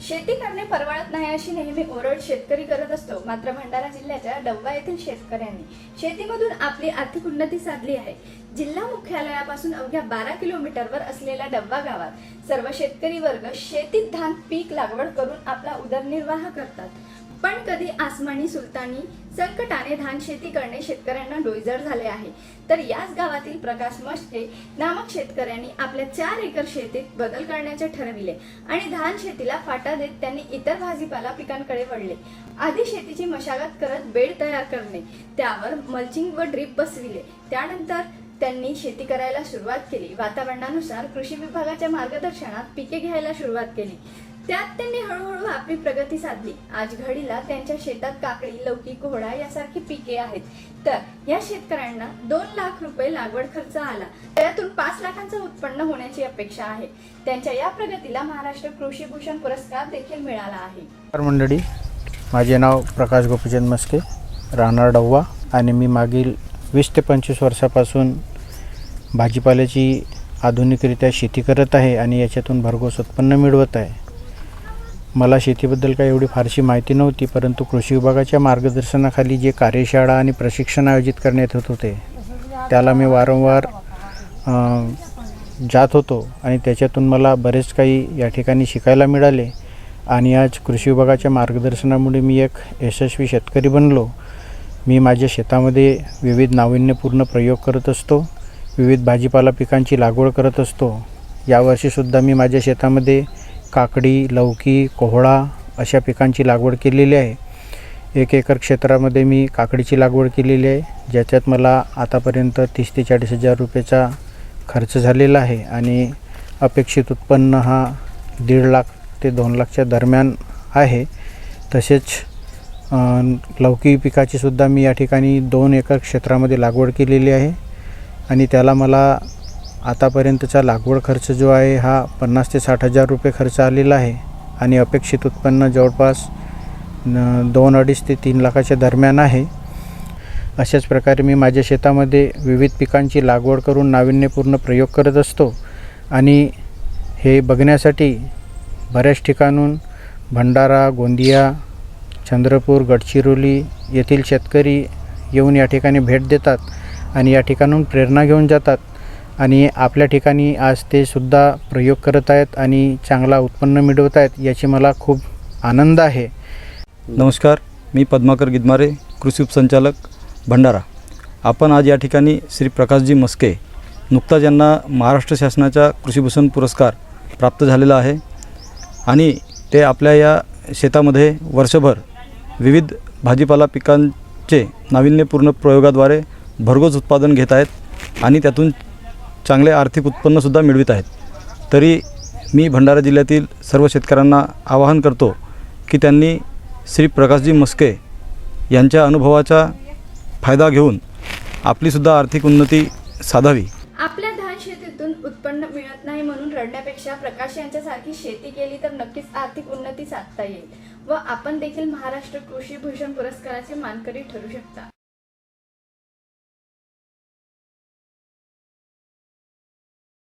शेती करणे परवडत नाही अशी नेहमी ओरड शेतकरी करत असतो. मात्र भंडारा जिल्ह्याच्या डव्वा येथील शेतकऱ्यांनी शेतीमधून आपली आर्थिक उन्नती साधली आहे. जिल्हा मुख्यालयापासून अवघ्या बारा किलोमीटरवर असलेल्या डव्वा गावात सर्व शेतकरी वर्ग शेतीत धान पीक लागवड करून आपला उदरनिर्वाह करतात. पण कधी आसमानी सुलतानी संकटाने धान शेती करणे शेतकऱ्यांना डोईजड झाले आहे. तर याच गावातील प्रकाश मस्के नामक शेतकऱ्यांनी आपल्या चार एकर शेतीत बदल करण्याचे ठरविले आणि धान शेतीला फाटा देत त्यांनी इतर भाजीपाला पिकांकडे वळले. आधी शेतीची मशागत करत बेड तयार करणे त्यावर मल्चिंग व ड्रीप बसविले. त्यानंतर त्यांनी शेती करायला सुरुवात केली. वातावरणानुसार कृषी विभागाच्या मार्गदर्शनात पिके घ्यायला सुरुवात केली. त्यात त्यांनी हळूहळू आपली प्रगती साधली. आज घडीला त्यांच्या शेतात काकडी लौकी कोहळा यासारखी पिके आहेत. तर या शेतकऱ्यांना दोन लाख रुपये लागवड खर्च आला. त्यातून पाच लाखांचं उत्पन्न होण्याची अपेक्षा आहे. त्यांच्या या प्रगतीला महाराष्ट्र कृषी भूषण पुरस्कार देखील मिळाला आहे. मंडळी. माझे नाव प्रकाश गोपीचंद मस्के राहणार डव्वा आणि मी मागील वीस ते पंचवीस वर्षापासून भाजीपाल्याची आधुनिकरित्या शेती करत आहे आणि याच्यातून भरघोस उत्पन्न मिळवत आहे. मला शेतीबद्दल काही एवढी फारशी माहिती नव्हती परंतु कृषी विभागाच्या मार्गदर्शनाखाली जे कार्यशाळा आणि प्रशिक्षण आयोजित करण्यात येत होते त्याला मी वारंवार जात होतो आणि त्याच्यातून मला बरेच काही या ठिकाणी शिकायला मिळाले. आणि आज कृषी विभागाच्या मार्गदर्शनामुळे मी एक यशस्वी शेतकरी बनलो. मी माझ्या शेतामध्ये विविध नाविन्यपूर्ण प्रयोग करत असतो विविध भाजीपाला पिकांची लागवड करत असतो. यावर्षीसुद्धा मी माझ्या शेतामध्ये काकडी लौकी कोहळा अशा पिकांची लागवड केलेली आहे. एक एकर क्षेत्रामध्ये मी काकडीची लागवड केलेली आहे ज्याच्यात मला आतापर्यंत तीस ते चाळीस हजार रुपयेचा खर्च झालेला आहे आणि अपेक्षित उत्पन्न हा दीड लाख ते दोन लाखच्या दरम्यान आहे. तसेच लौकी पिकाची सुद्धा मी या ठिकाणी दोन एकर क्षेत्रामध्ये लागवड केलेली आहे आणि त्याला मला आतापर्यंतचा लागवड खर्च जो आहे हा पन्नास ते साठ हजार रुपये खर्च आलेला आहे आणि अपेक्षित उत्पन्न जवळपास दोन अडीच ते तीन लाखाच्या दरम्यान आहे. अशाच प्रकारे मी माझ्या शेतामध्ये विविध पिकांची लागवड करून नाविन्यपूर्ण प्रयोग करत असतो आणि हे बघण्यासाठी बऱ्याच ठिकाणून भंडारा गोंदिया चंद्रपूर गडचिरोली येथील शेतकरी येऊन या ठिकाणी भेट देतात आणि या ठिकाणून प्रेरणा घेऊन जातात. आणि आपल्या ठिकाणी आज ते सुद्धा प्रयोग करत आहेत आणि चांगला उत्पन्न मिळवत आहेत याची मला खूप आनंद आहे. नमस्कार मी पद्माकर गिदमारे कृषी उपसंचालक भंडारा. आपण आज या ठिकाणी श्री प्रकाशजी मस्के नुकताच यांना महाराष्ट्र शासनाचा कृषीभूषण पुरस्कार प्राप्त झालेला आहे आणि ते आपल्या या शेतामध्ये वर्षभर विविध भाजीपाला पिकांचे नाविन्यपूर्ण प्रयोगाद्वारे भरघोस उत्पादन घेत आहेत आणि त्यातून चांगले आर्थिक उत्पन्नसुद्धा मिळवित आहेत. तरी मी भंडारा जिल्ह्यातील सर्व शेतकऱ्यांना आवाहन करतो की त्यांनी श्री प्रकाशजी मस्के यांच्या अनुभवाचा फायदा घेऊन आपलीसुद्धा आर्थिक उन्नती साधावी. आपल्या धान शेतीतून उत्पन्न मिळत नाही म्हणून रडण्यापेक्षा प्रकाश यांच्यासारखी शेती केली तर नक्कीच आर्थिक उन्नती साधता येईल व आपण देखील महाराष्ट्र कृषी भूषण पुरस्काराचे मानकरी ठरू शकता.